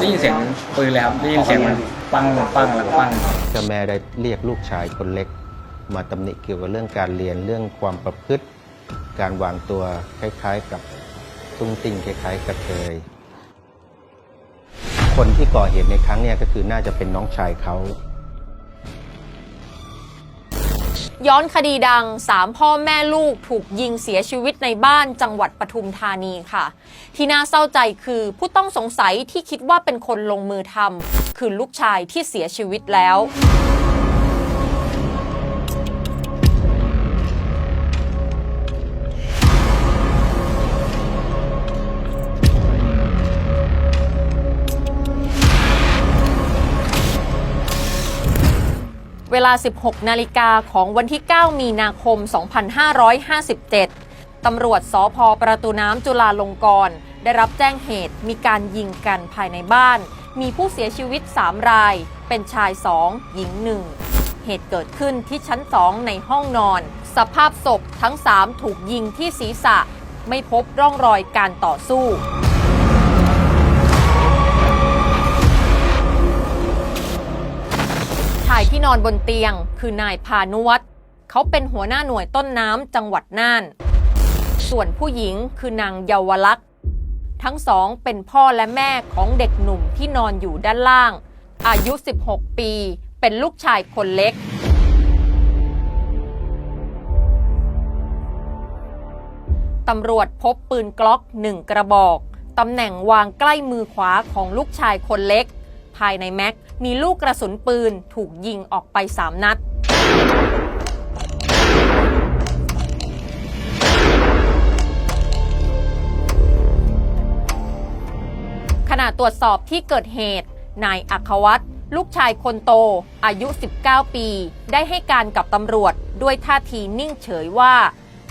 ได้ยินเสียงปืนเลยครับได้ยินเสียงมันปังปังแล้วก็ปังเจ้าแม่ได้เรียกลูกชายคนเล็ก มาตำหนิเกี่ยวกับเรื่องการเรียนเรื่องความประพฤติ การวางตัวคล้ายๆกับตุ้งติ้งคล้ายๆกระเทยคนที่ก่อเหตุในครั้งเนี้ยก็คือน่าจะเป็นน้องชายเขา ย้อนคดีดัง 3 พ่อแม่ลูกถูกยิงเสียชีวิตในบ้านจังหวัดปทุมธานีค่ะ ที่น่าเศร้าใจคือผู้ต้องสงสัยที่คิดว่าเป็นคนลงมือทำคือลูกชายที่เสียชีวิตแล้ว เวลา 16 นาฬิกาของวันที่ 9 มีนาคม 2557 ตำรวจสพประตูน้ำจุฬาลงกรณ์ได้รับแจ้งเหตุมีการยิงกันภายในบ้าน มีผู้เสียชีวิต 3 ราย เป็นชาย 2 หญิง 1 เหตุเกิดขึ้นที่ชั้น 2 ในห้องนอน สภาพศพทั้ง 3 ถูกยิงที่ศีรษะ ไม่พบร่องรอยการต่อสู้ ที่นอนบนเตียง คือนายพานุวัตรเขาเป็นหัวหน้าหน่วยต้นน้ำจังหวัดน่าน ส่วนผู้หญิงคือนางเยาวลักษณ์ ทั้งสองเป็นพ่อและแม่ของเด็กหนุ่มที่นอนอยู่ด้านล่าง อายุ 16 ปี เป็นลูกชายคนเล็กตำรวจพบปืนกล็อกหนึ่งกระบอก ตำแหน่งวางใกล้มือขวาของลูกชายคนเล็ก ภายในแม็ก มีลูกกระสุนปืนถูกยิงออกไป 3 นัดขณะตรวจสอบที่เกิดเหตุ นายอัควัตลูกชายคนโต อายุ 19 ปี ได้ให้การกับตำรวจด้วยท่าทีนิ่งเฉยว่า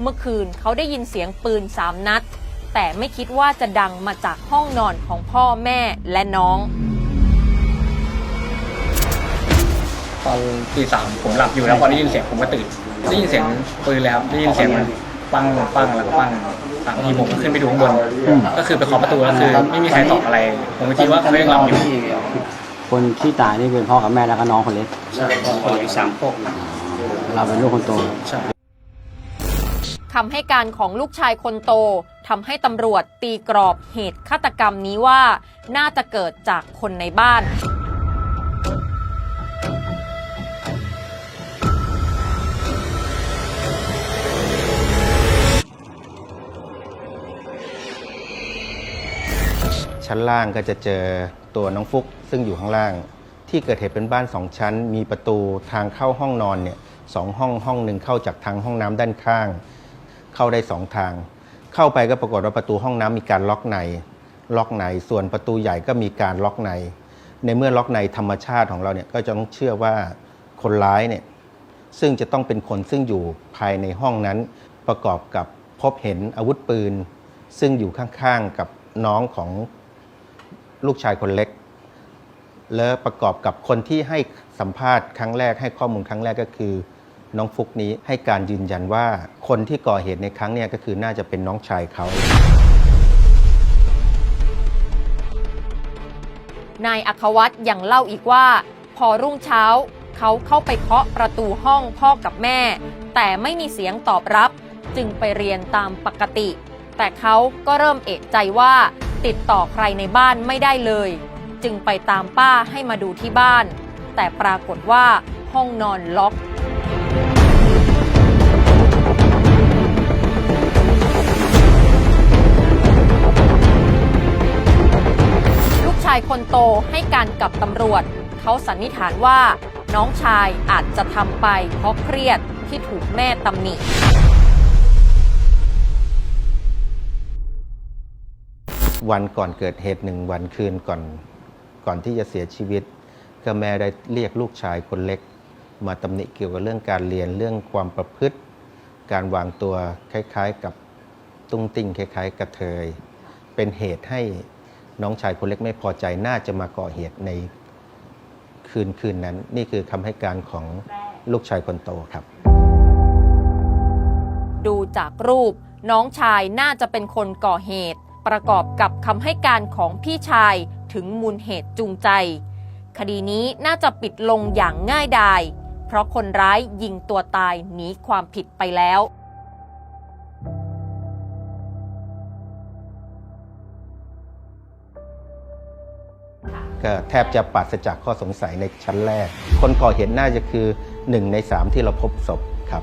เมื่อคืนเขาได้ยินเสียงปืนสามนัด แต่ไม่คิดว่าจะดังมาจากห้องนอนของพ่อแม่และน้อง ตอนตีสามผมหลับอยู่แล้วพอได้ยินเสียงผมก็ตื่นได้ยินเสียงปืนเลยครับได้ยินเสียงมันปังปังแล้วก็ปังสามทีผมก็ขึ้นไปดูข้างบนก็คือไปเคาะประตูแล้วคือ ไม่มีใครตอบอะไร ผมก็คิดว่าเขายังหลับอยู่คนที่ตายนี่เป็นพ่อกับแม่แล้วก็น้องคนเล็กใช่พออยู่สามพวกเราเป็นลูกคนโต ใช่ คำให้การของลูกชายคนโตทำให้ตำรวจตีกรอบเหตุฆาตกรรมนี้ว่า น่าจะเกิดจากคนในบ้าน ชั้นล่างก็จะเจอตัวน้องฟุกซึ่งอยู่ข้างล่าง ที่เกิดเหตุเป็นบ้านสองชั้น มีประตูทางเข้าห้องนอนเนี่ยสองห้องห้องหนึ่งเข้าจากทางห้องน้ำด้านข้าง เข้าได้สองทาง เข้าไปก็ปรากฏว่าประตูห้องน้ำมีการล็อกในล็อกในส่วนประตูใหญ่ก็มีการล็อกใน ในเมื่อล็อกในธรรมชาติของเราเนี่ยก็จะต้องเชื่อว่าคนร้ายเนี่ยซึ่งจะต้องเป็นคนซึ่งอยู่ภายในห้องนั้น ประกอบกับพบเห็นอาวุธปืน ซึ่งอยู่ข้างๆกับน้องของ ลูกชายคนเล็ก และประกอบกับคนที่ให้สัมภาษณ์ครั้งแรกให้ข้อมูลครั้งแรกก็คือ น้องฟุกนี้ให้การยืนยันว่าคนที่ก่อเหตุในครั้งเนี้ก็คือน่าจะเป็นน้องชายเขานายอัควัตยังเล่าอีกว่า พอรุ่งเช้า เขาเข้าไปเคาะประตูห้องพ่อกับแม่ แต่ไม่มีเสียงตอบรับ จึงไปเรียนตามปกติ แต่เขาก็เริ่มเอะใจว่า ติดต่อใครในบ้านไม่ได้เลย จึงไปตามป้าให้มาดูที่บ้าน แต่ปรากฏว่าห้องนอนล็อกลูกชายคนโตให้การกับตำรวจ เขาสันนิษฐานว่า น้องชายอาจจะทำไปเพราะเครียดที่ถูกแม่ตำหนิ วันก่อนเกิดเหตุหนึ่งวันคืนก่อนก่อนที่จะเสียชีวิต ก็แม่ได้เรียกลูกชายคนเล็ก มาตำหนิเกี่ยวกับเรื่องการเรียนเรื่องความประพฤติ การวางตัวคล้ายๆกับตุ้งติ้งคล้าย ๆ กระเทย เป็นเหตุให้น้องชายคนเล็กไม่พอใจน่าจะมาก่อเหตุในคืนคืนนั้น นี่คือคำให้การของลูกชายคนโตครับ ดูจากรูปน้องชายน่าจะเป็นคนก่อเหตุ ประกอบกับคำให้การของพี่ชายถึงมูลเหตุจูงใจ คดีนี้น่าจะปิดลงอย่างง่ายดาย เพราะคนร้ายยิงตัวตายหนีความผิดไปแล้วก็แทบจะปราศจากข้อสงสัยในชั้นแรก คนก่อเหตุน่าจะคือหนึ่งในสามที่เราพบศพครับ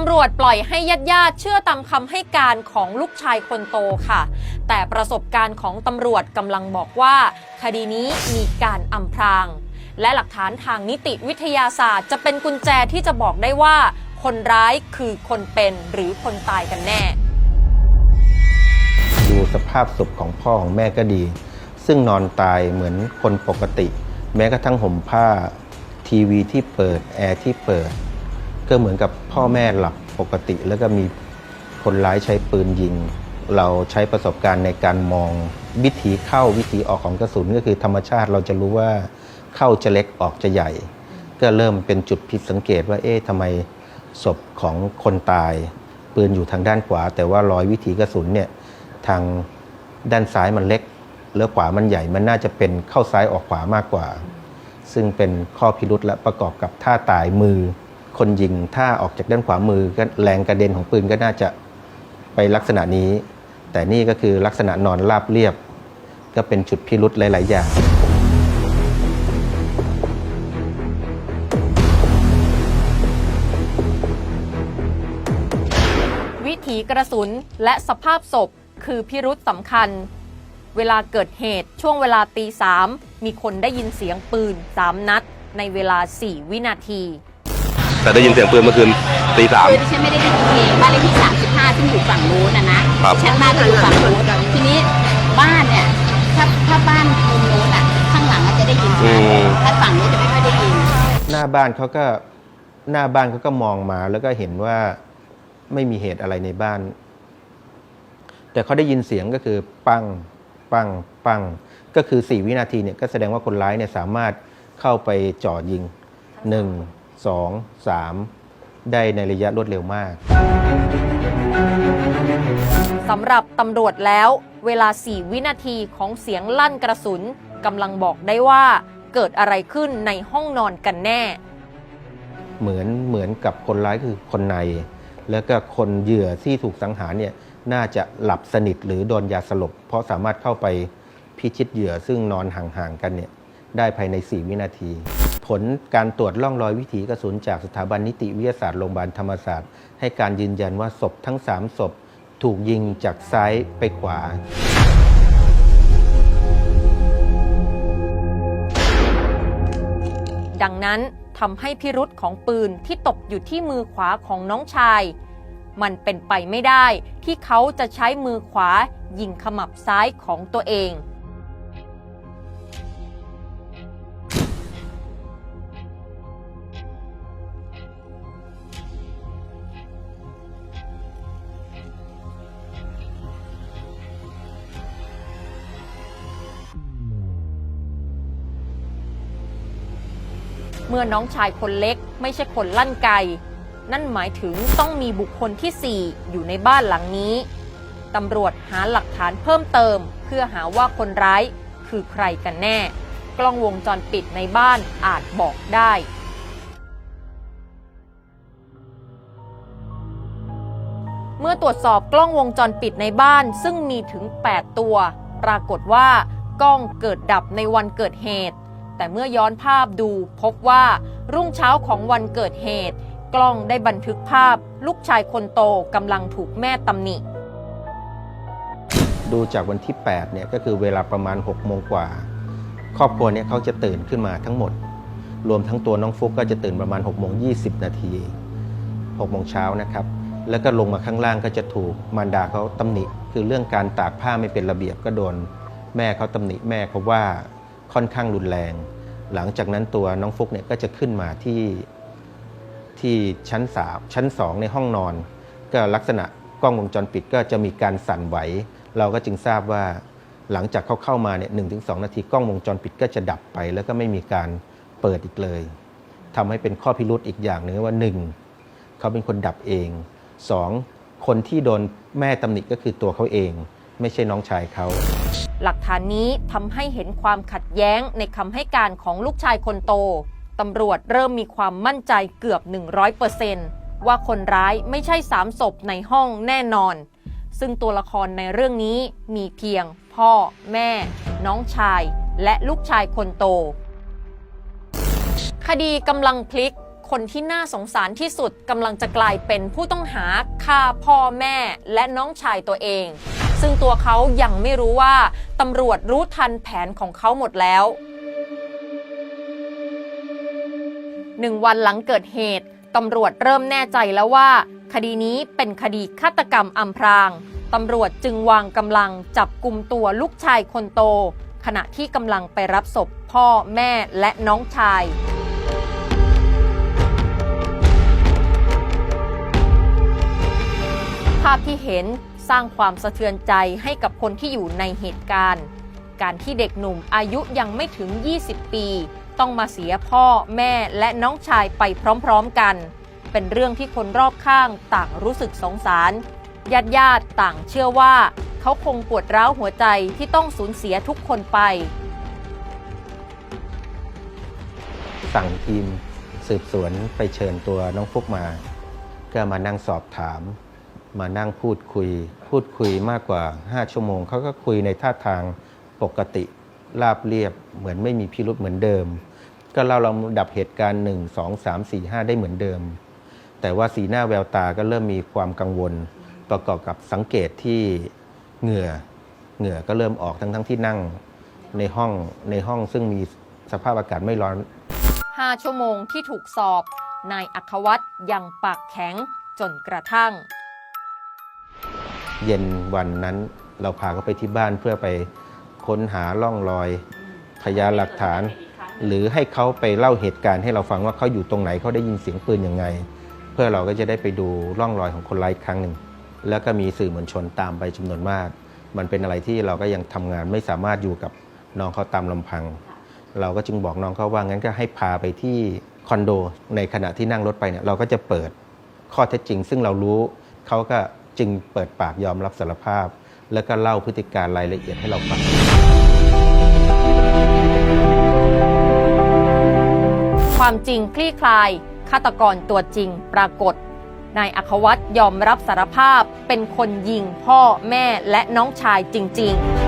ตำรวจปล่อยให้ญาติญาติๆเชื่อตามคำให้การของลูกชายคนโตค่ะ แต่ประสบการณ์ของตำรวจกำลังบอกว่า คดีนี้มีการอำพราง และหลักฐานทางนิติวิทยาศาสตร์ จะเป็นกุญแจที่จะบอกได้ว่า คนร้ายคือคนเป็นหรือคนตายกันแน่ ดูสภาพศพของพ่อของแม่ก็ดี ซึ่งนอนตายเหมือนคนปกติ แม้กระทั่งห่มผ้า ทีวีที่เปิด แอร์ที่เปิด ก็เหมือนกับพ่อแม่หลับปกติ แล้วก็มีคนร้ายใช้ปืนยิง เราใช้ประสบการณ์ในการมองวิถีเข้าวิถีออกของกระสุนก็คือธรรมชาติเราจะรู้ว่าเข้าจะเล็กออกจะใหญ่ ก็เริ่มเป็นจุดผิดสังเกตว่าเอ๊ะทำไมศพของคนตาย ปืนอยู่ทางด้านขวา แต่ว่ารอยวิถีกระสุนเนี่ยทางด้านซ้ายมันเล็กแล้วขวามันใหญ่มันน่าจะเป็นเข้าซ้ายออกขวามากกว่า ซึ่งเป็นข้อพิรุษและประกอบกับท่าตายมือ คนยิงถ้าออกจากด้านขวามือก็แรงกระเด็นของปืนก็น่าจะไปลักษณะนี้ แต่นี่ก็คือลักษณะนอนราบเรียบ ก็เป็นจุดพิรุษหลาย ๆ อย่างวิถีกระสุนและสภาพศพคือพิรุษสำคัญ เวลาเกิดเหตุช่วงเวลาตีสามมีคนได้ยินเสียงปืน3นัด ในเวลา 4 วินาที แต่ได้ยินเสียงปืนเมื่อคืนตีสาม คือดิฉันไม่ได้ได้ยินเองบ้านเลขที่ 35 ซึ่งอยู่ฝั่งนู้นนะนะครับ ดิฉันบ้านจะอยู่ฝั่งนู้นทีนี้บ้านเนี่ยถ้าถ้าบ้านมุมนู้นอะข้างหลังอาจจะได้ยินชัดถ้าฝั่งนู้นจะไม่ค่อยได้ยิน หน้าบ้านเขาก็หน้าบ้านเขาก็มองมาแล้วก็เห็นว่าไม่มีเหตุอะไรในบ้าน แต่เขาได้ยินเสียงก็คือปังปังปัง ก็คือ 4 วินาทีเนี่ยก็แสดงว่าคนร้ายเนี่ยสามารถเข้าไปจ่อยิง1 2 3 ได้ในระยะรวดเร็วมาก สำหรับตำรวจแล้ว เวลา 4 วินาทีของเสียงลั่นกระสุนกำลังบอกได้ว่าเกิดอะไรขึ้นในห้องนอนกันแน่ เหมือนเหมือนกับคนร้ายคือคนใน แล้วก็คนเหยื่อที่ถูกสังหารเนี่ยน่าจะหลับสนิทหรือโดนยาสลบ เพราะสามารถเข้าไปพิชิตเหยื่อซึ่งนอนห่างๆกันเนี่ยได้ภายใน 4 วินาที ผลการตรวจร่องรอยวิถีกระสุนจากสถาบันนิติวิทยาศาสตร์โรงพยาบาลธรรมศาสตร์ ให้การยืนยันว่าศพทั้ง 3 ศพ ถูกยิงจากซ้ายไปขวา ดังนั้นทำให้พิรุษของปืนที่ตกอยู่ที่มือขวาของน้องชาย มันเป็นไปไม่ได้ที่เขาจะใช้มือขวายิงขมับซ้ายของตัวเอง เมื่อน้องชายคนเล็กไม่ใช่คนลั่นไก นั่นหมายถึงต้องมีบุคคลที่ 4 อยู่ในบ้านหลังนี้ ตำรวจหาหลักฐานเพิ่มเติม เพื่อหาว่าคนร้ายคือใครกันแน่ กล้องวงจรปิดในบ้านอาจบอกได้เมื่อตรวจสอบกล้องวงจรปิดในบ้านซึ่งมีถึง 8 ตัว ปรากฏว่ากล้องเกิดดับในวันเกิดเหตุ แต่เมื่อย้อนภาพดูพบว่ารุ่งเช้าของวันเกิดเหตุ กล้องได้บันทึกภาพ ลูกชายคนโตกำลังถูกแม่ตำหนิ ดูจากวันที่8เนี่ยก็คือเวลาประมาณ6โมงกว่า ครอบครัวเนี่ยเขาจะตื่นขึ้นมาทั้งหมด รวมทั้งตัวน้องฟุกก็จะตื่นประมาณ6โมง20 นาที6โมงเช้านะครับแล้วก็ลงมาข้างล่างก็จะถูกมารดาเขาตำหนิ คือเรื่องการตากผ้าไม่เป็นระเบียบก็โดน แม่เขาตำหนิแม่เขาว่า ค่อนข้างรุนแรง หลังจากนั้นตัวน้องฟุกเนี่ยก็จะขึ้นมาที่ที่ชั้นสามชั้นสองในห้องนอน ก็ลักษณะกล้องวงจรปิดก็จะมีการสั่นไหว เราก็จึงทราบว่าหลังจากเขาเข้ามาเนี่ยหนึ่งถึงสองนาทีกล้องวงจรปิดก็จะดับไป แล้วก็ไม่มีการเปิดอีกเลยทำให้เป็นข้อพิรุธอีกอย่างหนึ่งว่าหนึ่งเขาเป็นคนดับเองสองคนที่โดนแม่ตำหนิก็คือตัวเขาเอง ไม่ใช่น้องชายเขา หลักฐานนี้ทำให้เห็นความขัดแย้งในคำให้การของลูกชายคนโตตำรวจเริ่มมีความมั่นใจเกือบ 100%ว่าคนร้ายไม่ใช่สามศพในห้องแน่นอน ซึ่งตัวละครในเรื่องนี้มีเพียง พ่อ แม่ น้องชาย และลูกชายคนโต คดีกำลังพลิก คนที่น่าสงสารที่สุดกำลังจะกลายเป็นผู้ต้องหาฆ่าพ่อแม่และน้องชายตัวเอง ซึ่งตัวเขายังไม่รู้ว่าตำรวจรู้ทันแผนของเขาหมดแล้วหนึ่งวันหลังเกิดเหตุตำรวจเริ่มแน่ใจแล้วว่า คดีนี้เป็นคดีฆาตกรรมอำพรางตำรวจจึงวางกำลังจับกลุ่มตัวลูกชายคนโต ขณะที่กำลังไปรับศพพ่อแม่และน้องชาย ภาพที่เห็น สร้างความสะเทือนใจให้กับคนที่อยู่ในเหตุการณ์ การที่เด็กหนุ่มอายุยังไม่ถึง 20 ปี ต้องมาเสียพ่อแม่และน้องชายไปพร้อมๆกัน เป็นเรื่องที่คนรอบข้างต่างรู้สึกสงสารญาติญาติๆต่างเชื่อว่า เขาคงปวดร้าวหัวใจที่ต้องสูญเสียทุกคนไป สั่งทีมสืบสวนไปเชิญตัวน้องฟุกมา ก็มานั่งสอบถาม มานั่งพูดคุย พูดคุยมากกว่า 5 ชั่วโมง เขาก็คุยในท่าทางปกติราบเรียบ เหมือนไม่มีพิรุษเหมือนเดิม ก็เล่าลำดับเหตุการณ์ 1 2 3 4 5 ได้เหมือนเดิม แต่ว่าสีหน้าแววตาก็เริ่มมีความกังวล ประกอบกับสังเกตที่เหงื่อเหงื่อก็เริ่มออกทั้งทั้งที่นั่งในห้องในห้องซึ่งมีสภาพอากาศไม่ร้อน 5 ชั่วโมงที่ถูกสอบ นายอัควัตยังปากแข็งจนกระทั่ง เย็นวันนั้น เราพาเขาไปที่บ้านเพื่อไปค้นหาร่องรอยพยานหลักฐาน หรือให้เขาไปเล่าเหตุการณ์ให้เราฟังว่าเขาอยู่ตรงไหนเขาได้ยินเสียงปืนยังไง เพื่อเราก็จะได้ไปดูร่องรอยของคนร้ายอีกครั้งหนึ่ง แล้วก็มีสื่อมวลชนตามไปจำนวนมาก มันเป็นอะไรที่เราก็ยังทำงานไม่สามารถอยู่กับน้องเขาตามลำพัง เราก็จึงบอกน้องเขาว่างั้นก็ให้พาไปที่คอนโดในขณะที่นั่งรถไปเนี่ยเราก็จะเปิดข้อเท็จจริง ซึ่งเรารู้เขาก็ จึงเปิดปากยอมรับสารภาพ แล้วก็เล่าพฤติการรายละเอียดให้เราฟัง ความจริงคลี่คลาย ฆาตกรตัวจริงปรากฏ นายอัควัตยอมรับสารภาพเป็นคนยิงพ่อแม่และน้องชายจริง ๆ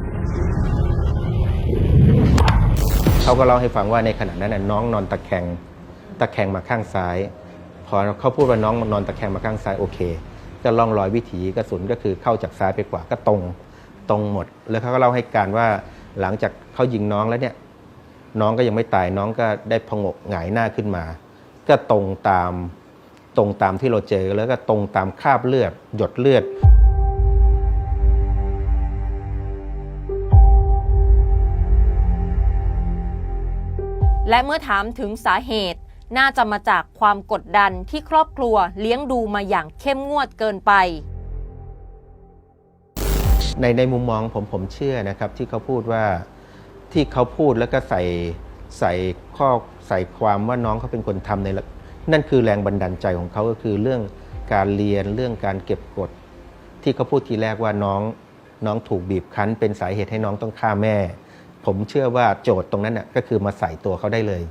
เขาก็เล่าให้ฟังว่าในขณะนั้นน้องนอนตะแคงตะแคงมาข้างซ้าย พอเขาพูดว่าน้องนอนตะแคงมาข้างซ้ายโอเค ก็ล่องรอยวิถีกระสุนก็คือเข้าจากซ้ายไปขวาก็ตรงตรงหมด แล้วเขาก็เล่าให้การว่าหลังจากเขายิงน้องแล้วเนี่ยน้องก็ยังไม่ตายน้องก็ได้พงกหงายหน้าขึ้นมา ก็ตรงตามตรงตามที่เราเจอแล้วก็ตรงตามคราบเลือด หยดเลือด และเมื่อถามถึงสาเหตุ น่าจะมาจากความกดดันที่ครอบครัวเลี้ยงดูมาอย่างเข้มงวดเกินไป ในในมุมมองผมผมเชื่อนะครับ ที่เขาพูดว่าที่เขาพูดแล้วก็ใส่ใส่ข้อใส่ความว่าน้องเขาเป็นคนทำในนั่นคือแรงบันดาลใจของเขาก็คือเรื่องการเรียนเรื่องการเก็บกด ที่เขาพูดทีแรกว่าน้องน้องถูกบีบคั้น เป็นสาเหตุให้น้องต้องฆ่าแม่ ผมเชื่อว่าโจทย์ตรงนั้นน่ะก็คือมาใส่ตัวเขาได้เลย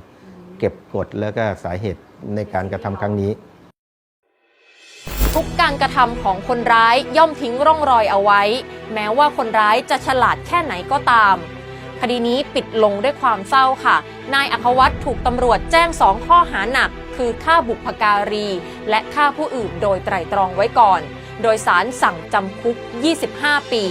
เก็บกดแล้วก็สาเหตุในการกระทำครั้งนี้ ทุกการกระทำของคนร้ายย่อมทิ้งร่องรอยเอาไว้ แม้ว่าคนร้ายจะฉลาดแค่ไหนก็ตาม คดีนี้ปิดลงด้วยความเศร้าค่ะ นายอัควัตถูกตำรวจแจ้งสองข้อหาหนักคือคือฆ่าบุพการี และฆ่าผู้อื่นโดยไตร่ตรองไว้ก่อน โดยสารสั่งจำคุก 25 ปี